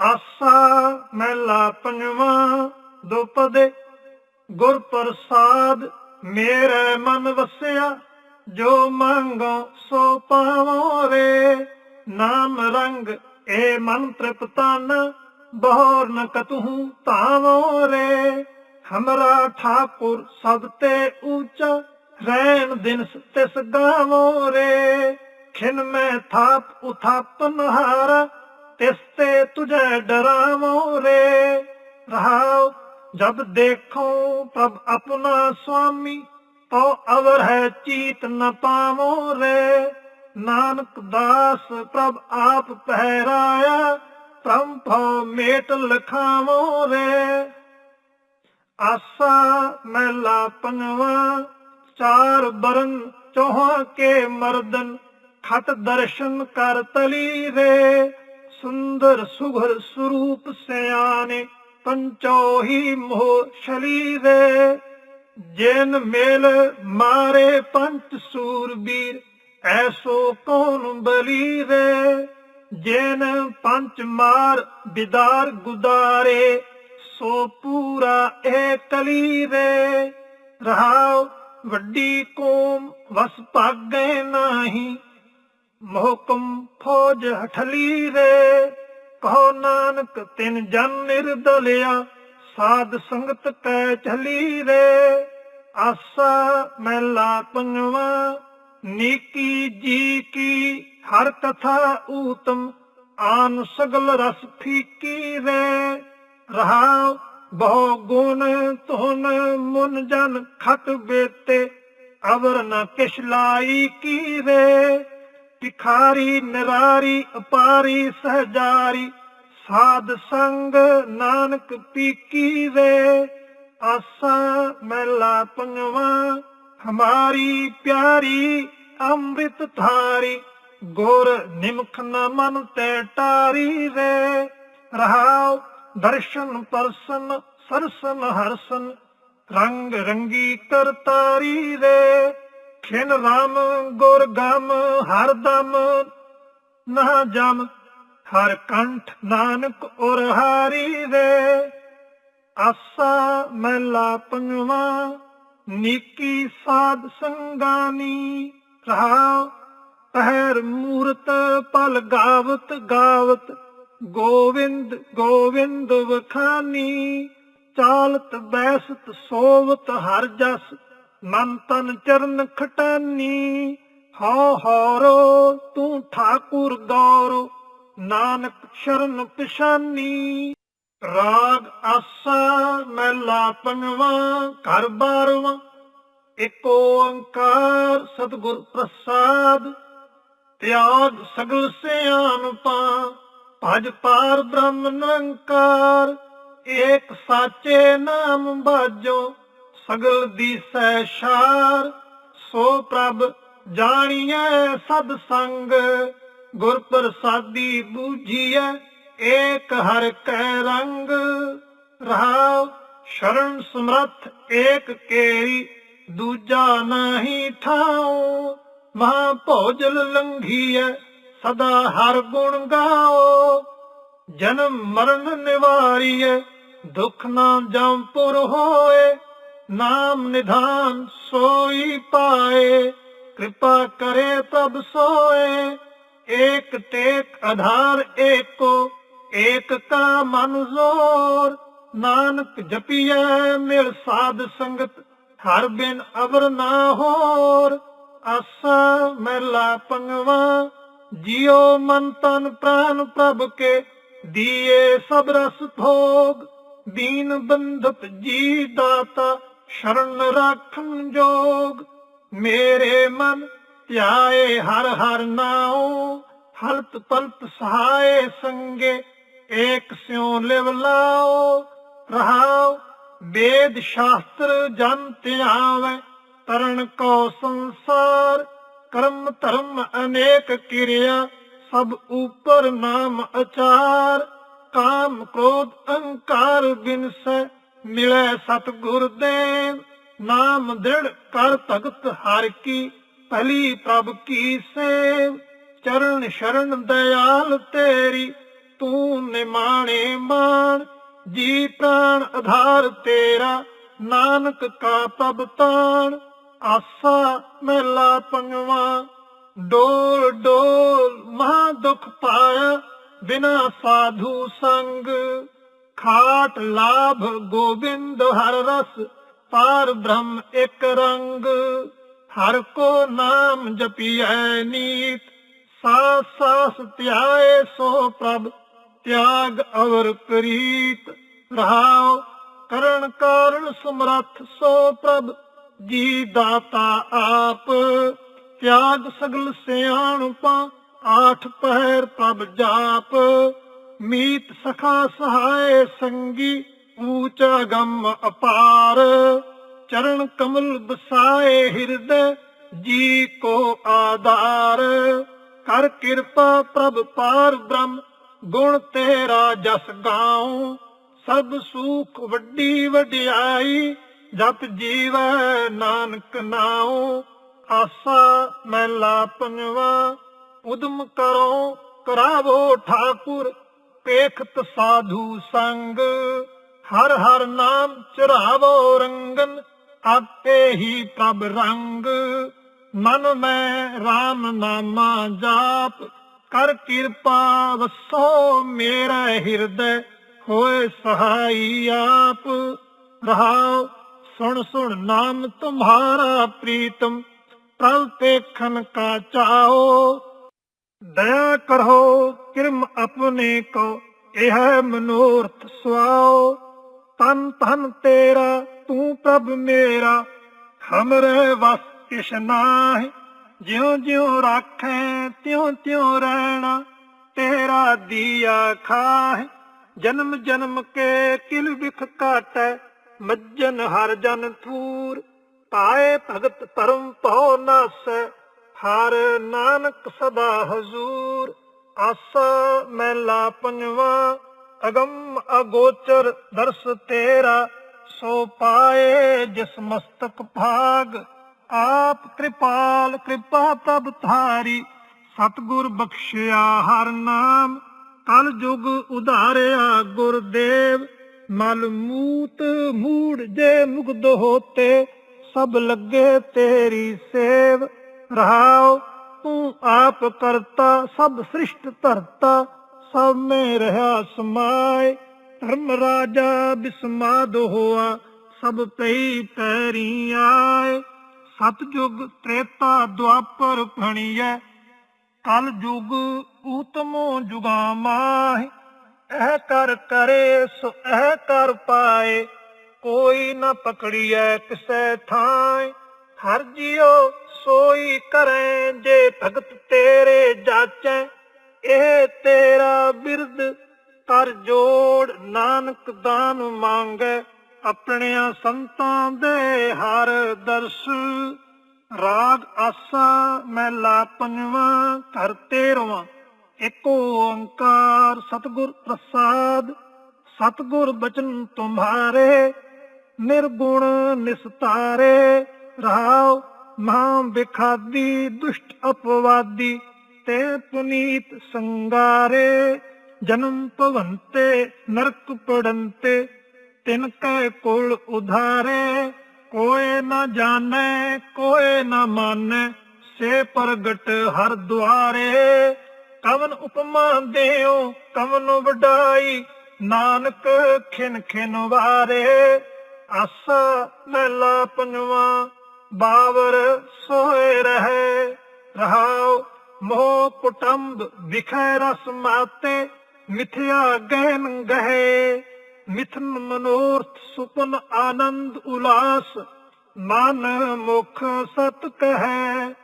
ਆਸਾ ਮਹਿਲਾ ਪੰਜਵਾਂ, ਦੁਪਦੇ ਗੁਰ ਪ੍ਰਸਾਦ ਮੇਰੇ ਮਨ ਵਸਿਆ, ਜੋ ਮੰਗੋ ਸੋ ਪਾਵੋ ਰੇ। ਨਾਮ ਰੰਗ ਏ ਮਨ ਤ੍ਰਿਪਤਨ ਬਹੁਰ ਨ ਕਤਹੂ ਤਾਵੋ ਰੇ। ਹਮਰਾ ਠਾਕੁਰ ਸਭ ਤੇ ਊਚਾ, ਰੈਣ ਦਿਨ ਤਿਸ ਗਾਵੋ ਰੇ। ਖਿਨ ਮੈਂ ਥਾਪ ਉਥਾਪਨ ਹਾਰ ਤਿਸ ਤੁਝੇ ਡਰਾਵੋ ਰੇ। ਰਹਾਉ, ਜਬ ਦੇਖੋ ਪ੍ਰਭ ਆਪਣਾ ਸੁਆਮੀ ਤੋ ਅਵਰ ਹੈ ਚੀਤ ਨ ਪਾਵੋ ਰੇ। ਨਾਨਕ ਦਾਸ ਪ੍ਰਭ ਆਪ ਪਹਿਰਾਇਆ, ਪ੍ਰਭ ਮੇਟ ਲਖਾਵੋ ਰੇ। ਆਸਾ ਮਹਿਲਾ ਪੰਜਵਾ ਚਾਰ ਬਰਨ ਚੋਹਾਂ ਕੇ ਮਰਦਨ ਖਤ ਦਰਸ਼ਨ ਕਰ ਤਲੀ ਰੇ। ਸੁੰਦਰ ਸੁਘਰ ਸਰੂਪ ਸਿਆਣੇ, ਪੰਚੋ ਹੀ ਮੋਹ ਛਲੀ ਰੇ ਜਿਨ ਮੇਲ ਮਾਰੇ ਪੰਚ ਸੂਰਬੀਰ, ਐਸੋ ਕੌਣ ਬਲੀ ਰੇ ਜਿਨ ਪੰਚ ਮਾਰ ਬਿਦਾਰ ਗੁਦਾਰੇ, ਸੋ ਪੂਰਾ ਇਹ ਕਲੀ ਰੇ ਰਹਾਉ ਵੱਡੀ ਕੋਮ ਵਸ ਭਾਗੇ ਨਾਹੀ ਮੋਹਕਮ ਫੌਜ ਹਠਲੀ ਰੇ। ਕਹੋ ਨਾਨਕ, ਤਿਨ ਜਨ ਨਿਰਦਲਿਆ, ਸਾਧ ਸੰਗਤ ਕੈ ਚਲੀ ਰੇ। ਆਸਾ ਮਹਿਲਾ ਪੰਜਵਾ, ਨੀਕੀ ਜੀ ਕੀ, ਹਰ ਕਥਾ ਊਤਮ, ਆਨ ਸਗਲ ਰਸ ਫੀਕੀ ਰੇ। ਰਹਾਉ ਬਹੁ ਗੁਣ ਤੁਨ ਮੁਨ ਜਨ ਖਤ ਬੇਤੇ, ਅਵਰ ਨ ਕਿਛ ਲਾਈ ਕੀ ਰੇ। ਭਿਖਾਰੀ, ਨਿਰਾਰੀ, ਅਪਾਰੀ, ਸਹਜਾਰੀ, ਸਾਧ ਸੰਗ ਨਾਨਕ ਪੀਕੀ ਰੇ ਆਸਾ ਮਹਿਲਾ ਪੰਜਵਾ ਹਮਾਰੀ ਪਿਆਰੀ ਅੰਮ੍ਰਿਤ ਧਾਰੀ, ਗੁਰ ਨਿਮਖ ਨ ਮਨ ਤੇ ਟਾਰੀ ਵੇ। ਰਹਾਉ ਦਰਸ਼ਨ ਪਰਸਨ, ਸਰਸਨ ਹਰਸਨ, ਰੰਗ ਰੰਗੀ ਕਰਤਾਰੀ ਰੇ ਖਿਨ ਰਾਮ, ਗੁਰ ਗਮ, ਹਰ ਦਮ ਨਾ ਜਮ, ਹਰ ਕੰਠ ਨਾਨਕ ਔਰ ਹਾਰੀ ਦੇ ਆਸਾ ਮਹਿਲਾ ਪੰਜਵਾ ਨੀਕੀ ਸਾਧ ਸੰਗਾਨੀ ਰਹਾ ਪਹਿਰ ਮੂਰਤ ਪਲ ਗਾਵਤ ਗਾਵਤ, ਗੋਵਿੰਦ ਗੋਵਿੰਦ ਵਖਾਨੀ, ਚਾਲਤ ਬੈਸਤ ਸੋਵਤ ਹਰ ਜਸ ਮਨ ਤਨ ਚਰਨ ਖਟਾਨੀ, ਹਉ ਹੌਰੋ ਤੂੰ ਠਾਕੁਰ ਗੌਰੋ, ਨਾਨਕ ਸ਼ਰਨ ਪਿਸ਼ਾਨੀ। ਰਾਗ ਆਸਾ ਮਹਿਲਾ ਪੰਜਵਾ ਘਰ ਬਾਰਵਾ ਏਕ ਓੰਕਾਰ ਸਤਿਗੁਰ ਪ੍ਰਸਾਦ। ਤਿਆਗ ਸਗਲ ਸਿਆਨ ਪਾ, ਭਜ ਪਾਰ ਬ੍ਰਹਮ ਨਿਰੰਕਾਰ ਏਕ ਸਾਚੇ ਨਾਮ ਬਾਜੋ ਸਗਲ ਦੀਸੈ ਸ਼ਾਰ, ਸੋ ਪ੍ਰਭ ਜਾਣੀਐ ਸਦ ਸੰਗ। ਗੁਰ ਪ੍ਰਸਾਦੀ ਬੂਝੀਐ ਏਕ ਹਰ ਕੈ ਰੰਗ। ਰਹਾਉ ਸ਼ਰਨ ਸਮਰਥ ਏਕ ਕੇਰੀ, ਦੂਜਾ ਨਹੀਂ ਠਾਉ। ਮਹਾ ਭੋਜਲ ਲੰਘੀਐ ਸਦਾ ਹਰ ਗੁਣ ਗਾਓ ਜਨਮ ਮਰਨ ਨਿਵਾਰੀਐ, ਦੁਖ ਨਾ ਜੰਪੁਰ ਹੋਏ ਨਾਮ ਨਿਧਾਨ ਸੋਈ ਪਾਏ, ਕਿਰਪਾ ਕਰੇ ਤਬ ਸੋਏ। ਏਕ ਟੇਕ ਆਧਾਰ ਏਕੋ, ਏਕ ਕਾ ਮਨ ਜ਼ੋਰ। ਨਾਨਕ ਜਪੀਐ ਮਿਲ ਸਾਧ ਸੰਗਤ, ਹਰ ਬਿਨ ਅਵਰ ਨਾ ਹੋਰ। ਆਸਾ ਮਹਿਲਾ ਪੰਗਵਾ, ਜਿਉ ਮਨ ਤਨ ਪ੍ਰਾਨ ਪ੍ਰਭ ਕੇ, ਦੀਏ ਸਭ ਰਸ ਭੋਗ। ਦੀਨ ਬੰਧਪ ਜੀ ਦਾਤਾ ਸ਼ਰਨ ਰਾਖਨ ਜੋਗ। ਮੇਰੇ ਮਨ ਧਿਆਏ ਹਰ ਹਰ ਨਾਉ। ਹਲਤ ਪਲਤ ਸਹਾਏ ਸੰਗੇ, ਏਕ ਸਿਉ ਲਿਵ ਲਾਓ ਰਹਾਉ, ਵੇਦ ਸ਼ਾਸਤਰ ਜਨ ਧਿਆਵੈ, ਤਰਨ ਕੋ ਸੰਸਾਰ। ਕਰਮ ਧਰਮ ਅਨੇਕ ਕਿਰਿਆ, ਸਭ ਉਪਰ ਨਾਮ ਅਚਾਰ। ਕਾਮ ਕ੍ਰੋਧ ਅਹੰਕਾਰ ਬਿਨਸੈ ਮਿਲੈ ਸਤਿਗੁਰ ਦੇਵ ਨਾਮ ਦ੍ਰਿੜ ਕਰ ਭਗਤ ਹਰ ਕੀ, ਭਲੀ ਪ੍ਰਭ ਕੀ ਸੇਵ। ਚਰਨ ਸ਼ਰਨ ਦਇਆਲ ਤੇਰੀ, ਤੂੰ ਨਿਮਾਣੇ ਮਾਣ। ਜੀ ਪ੍ਰਾਣ ਆਧਾਰ ਤੇਰਾ, ਨਾਨਕ ਕਾ ਪ੍ਰਭ ਤਾਣ। ਆਸਾ ਮੇਲਾ ਪੰਗਵਾ, ਡੋਲ ਡੋਲ ਮਹਾ ਦੁਖ ਪਾਇਆ, ਬਿਨਾ ਸਾਧੂ ਸੰਗ। ਖਾਟ ਲਾਭ ਗੋਬਿੰਦ ਹਰ ਰਸ, ਪਾਰ ਬ੍ਰਹਮ ਇੱਕ ਰੰਗ। ਹਰ ਕੋ ਨਾਮ ਜਪੀਐ ਨੀਤ, ਸਾਸ ਸਾਸ ਧਿਆਏ ਸੋ ਪ੍ਰਭ, ਤਿਆਗ ਅਵਰ ਪ੍ਰੀਤ। ਰਹਾਉ ਕਰਨ ਕਾਰਨ ਸਮਰੱਥ ਸੋ ਪ੍ਰਭ, ਜੀ ਦਾਤਾ ਆਪ। ਤਿਆਗ ਸਗਲ ਸਿਆਣਪਾਂ, ਆਠ ਪਹਿਰ ਪ੍ਰਭ ਜਾਪ। ਮੀਤ ਸਖਾ ਸਹਾਏ ਸੰਗੀ, ਊਚਾ ਗੰਮ ਅਪਾਰ। ਚਰਨ ਕਮਲ ਬਸਾਏ ਹਿਰਦੈ, ਜੀ ਕੋ ਆਧਾਰ। ਕਰ ਕਿਰਪਾ ਪ੍ਰਭ ਪਾਰ ਬ੍ਰਹਮ, ਗੁਣ ਤੇਰਾ ਜਸ ਗਾਉ। ਸਭ ਸੁਖ ਵੱਡੀ ਵਡਿਆਈ, ਜਪ ਜੀਵੈ ਨਾਨਕ ਨਾਉ। ਆਸਾ ਮਹਿਲਾ ਪੰਜਵਾ, ਉਦਮ ਕਰੋ, ਕਰਾਵੋ ਠਾਕੁਰ। ਪੇਖਤ ਸਾਧੂ ਸੰਗ। ਹਰ ਹਰ ਨਾਮ ਚੜਾਵੋ ਰੰਗਨ, ਆਪੇ ਹੀ ਪ੍ਰਭ ਰੰਗ। ਮਨ ਮੈਂ RAM ਨਾਮਾ ਜਾਪ, ਕਰ ਕਿਰਪਾ ਵਸੋ ਮੇਰਾ ਹਿਰਦੈ, ਹੋਏ ਸਹਾਈ ਆਪ। ਰਹਾਉ, ਸੁਣ ਸੁਣ ਨਾਮ ਤੁਮਹਾਰਾ ਪ੍ਰੀਤਮ ਪ੍ਰਭ ਦੇਖਨ ਕਾ ਚਾਓ ਦਇਆ ਕਰੋ, ਕਿਰਮ ਆਪਣੇ ਕੋ, ਇਹ ਮਨੋਰਥ ਸੁਆਓ। ਤਨ ਤਨ ਤੇਰਾ, ਤੂੰ ਪ੍ਰਭ ਮੇਰਾ। ਹਮਰੇ ਵਸ ਕਿਛ ਨਾਹੀ, ਜਿਉ ਜਿਉ ਰਾਖੈ, ਤਿਉ ਤਿਉ ਰਹਿਣਾ ਤੇਰਾ ਦੀਆ ਖਾਹਿ, ਜਨਮ ਜਨਮ ਕੇ ਕਿਲ ਵਿਖ ਕਾਟੈ ਮੱਜਨ ਹਰ ਜਨ ਥੂਰ, ਪਾਏ ਭਗਤ ਪਰਮ ਪਉ ਨਾਸੈ। ਹਰ ਨਾਨਕ ਸਦਾ ਹਜ਼ੂਰ, ਆਸਾ ਮਹਿਲਾ ਪੰਜਵਾ, ਅਗੰਮ ਅਗੋਚਰ ਦਰਸ ਤੇਰਾ, ਸੋ ਪਾਏ ਜਿਸ ਮਸਤਕ ਭਾਗ। ਆਪ ਕਿਰਪਾਲ, ਕਿਰਪਾ ਪ੍ਰਭ ਧਾਰੀ, ਸਤਗੁਰ ਬਖਸ਼ਿਆ ਹਰ ਨਾਮ। ਕਲ ਜੁਗ ਉਧਾਰਿਆ ਗੁਰਦੇਵ, ਮਲ ਮੂਤ ਮੂੜ ਜੇ ਮੁਗਦ ਹੋਤੇ, ਸਭ ਲੱਗੇ ਤੇਰੀ ਸੇਵ। ਰਹਾਉ ਤੂੰ ਆਪ ਕਰਤਾ, ਸਭ ਸ੍ਰਿਸ਼ਟ ਧਰਤਾ, ਸਭ ਮੈਂ ਰਹਾ ਸਮਾਏ। ਧਰਮ ਰਾਜਾ ਬਿਸਮਾਦ ਹੋਆ, ਸਭ ਪਈ ਪੈਰੀ ਆਏ। ਸਤਜੁਗ ਤ੍ਰੇਤਾ ਦੁਆਪਰ ਫਣੀਐ ਕਲ ਜੁਗ ਊਤਮੋ ਜੁਗਾ ਮਾਹਿ ਇਹ ਕਰ ਕਰੇ, ਸੋ ਇਹ ਕਰ ਪਾਏ, ਕੋਈ ਨਾ ਪਕੜੀਐ ਕਿਸੈ ਥਾਂ। ਹਰ ਜਿਉ ਸੋਈ ਕਰੈ ਜੇ ਭਗਤ ਤੇਰੇ ਜਾਚੈ, ਇਹ ਤੇਰਾ ਬਿਰਦ ਕਰ ਜੋੜ ਨਾਨਕ ਦਾਨ ਮੰਗੈ, ਆਪਣਿਆਂ ਸੰਤਾਂ ਦੇ ਹਰ ਦਰਸ। ਰਾਗ ਆਸਾ ਮਹਿਲਾ ਪੰਜਵਾ, ਘਰ ਤੇਰਵਾਂ ਇੱਕ ਓੰਕਾਰ ਸਤਿਗੁਰ ਪ੍ਰਸਾਦ। ਸਤਿਗੁਰ ਬਚਨ ਤੁਮਹਾਰੇ ਨਿਰਗੁਣ ਨਿਸਤਾਰੇ ਰਹਾਉ ਮਹਾ ਵਿਖਾਦੀ, ਦੁਸ਼ਟ ਅਪਵਾਦੀ, ਤੇ ਪੁਨੀਤ ਸੰਗਾਰੇ, ਜਨਮ ਭਵੰਤੇ, ਨਰਕ ਪੜੰਤੇ, ਤਿਨ ਕੈ ਕੁਲ ਉਧਾਰੇ, ਕੋਏ ਨਾ ਜਾਣੈ, ਕੋਏ ਨਾ ਮਾਨੈ ਸੇ ਪ੍ਰਗਟ ਹਰ ਦੁਆਰੇ। ਕਵਨ ਉਪਮਾ ਦੇਓ ਕਵਨ ਵਡਾਈ, ਨਾਨਕ ਖਿਨ ਖਿਨ ਵਾਰੇ। ਆਸਾ ਮਹਿਲਾ ਪੰਜਵਾ ਬਾਵਰ ਸੋਏ ਰਹੇ, ਰਹਾਉ ਮੋਹ ਕੁਟੰਬ ਵਿਖੈ ਰਸ ਮਾਤੇ, ਮਿਥਿਆ ਗਹਿਨ ਗਹਿ, ਮਿਥਨ ਮਨੋਰਥ ਸੁਪਨ ਆਨੰਦ ਉਲਾਸ, ਮਨ ਮੁਖ ਸਤ ਕਹੈ,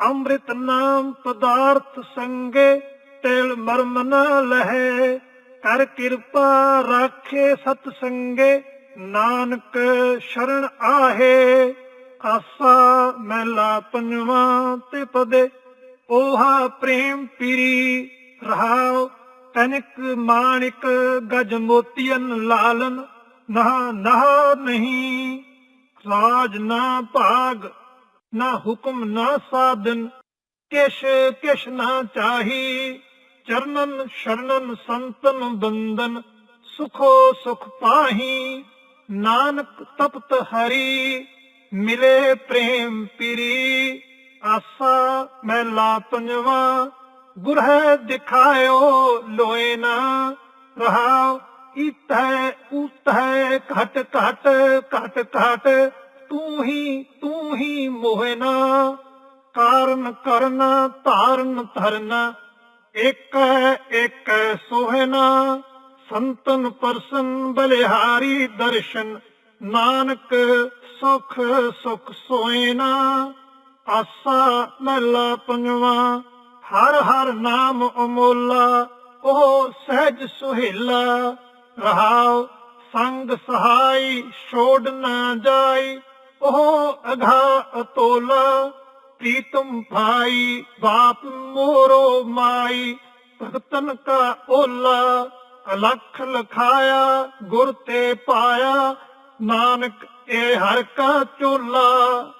ਅੰਮ੍ਰਿਤ ਨਾਮ ਪਦਾਰਥ ਸੰਗੇ, ਤੇਲ ਮਰਮ ਨ ਲਹੈ, ਕਰ ਕਿਰਪਾ ਰਾਖੇ ਸਤ ਸੰਗੇ, ਨਾਨਕ ਸ਼ਰਨ ਆਹੇ। ਆਸਾ ਮਹਿਲਾ ਪੰਜਵਾ ਤੇ ਪਦੇ ਓਹਾ ਪ੍ਰੇਮ ਪੀਰੀ ਰਹਾਉ ਤਨਕ ਮਾਣਿਕ ਗਜ ਮੋਤੀਨ ਲਾਲਨ ਨਾ ਨਾ ਨਹੀਂ, ਰਾਜ ਨਾ ਭਾਗ, ਨਾ ਹੁਕਮ ਨਾ ਸਾਧਨ ਕਿਛ ਕਿਛ ਨਾ ਚਾਹੀ, ਚਰਨਨ ਸ਼ਰਨਨ ਸੰਤਨ ਬੰਦਨ ਸੁਖੋ ਸੁਖ ਪਾਹੀ, ਨਾਨਕ ਤਪਤ ਹਰੀ ਮਿਲੇ ਪ੍ਰੇਮ ਪਿਰੀ, ਆਸਾ ਮਹਿਲਾ ਪੰਜਵਾ ਗੁਰ ਹੈ ਦਿਖਾਇਓ ਲੋਏ ਨਾ ਰਹਾਉ ਇਤੈ ਉਤੈ ਘਟ ਘਟ ਘਟ ਘਟ, ਤੂੰ ਹੀ ਤੂੰ ਹੀ ਮੋਹਨਾ ਕਾਰਨ ਕਰਨ, ਧਾਰਨ ਧਰਨਾ ਇਕ ਇਕ ਸੋਹਨਾ ਸੰਤਨ ਪਰਸਨ ਬਲਿਹਾਰੀ ਦਰਸ਼ਨ ਨਾਨਕ ਸੁਖ ਸੁਖ ਸੋਇਨਾ, ਆਸਾ ਮਹਿਲਾ ਪੰਜਵਾ, ਹਰ ਹਰ ਨਾਮ ਅਮੋਲਾ, ਉਹ ਸਹਿਜ ਸੁਹੇਲਾ, ਰਹਾਉ ਸੰਗ ਸਹਾਈ ਛੋੜ ਨਾ ਜਾਈ, ਉਹ ਅਘਾ ਅਤੋਲਾ, ਪ੍ਰੀਤਮ ਭਾਈ ਬਾਪ ਮੋਰੋ ਮਾਈ, ਭਗਤਨ ਕਾ ਓਲਾ, ਅਲਖ ਲਖਾਇਆ, ਗੁਰ ਤੇ ਪਾਇਆ ਨਾਨਕ ਇਹ ਹਰ ਕਾ ਚੋਲਾ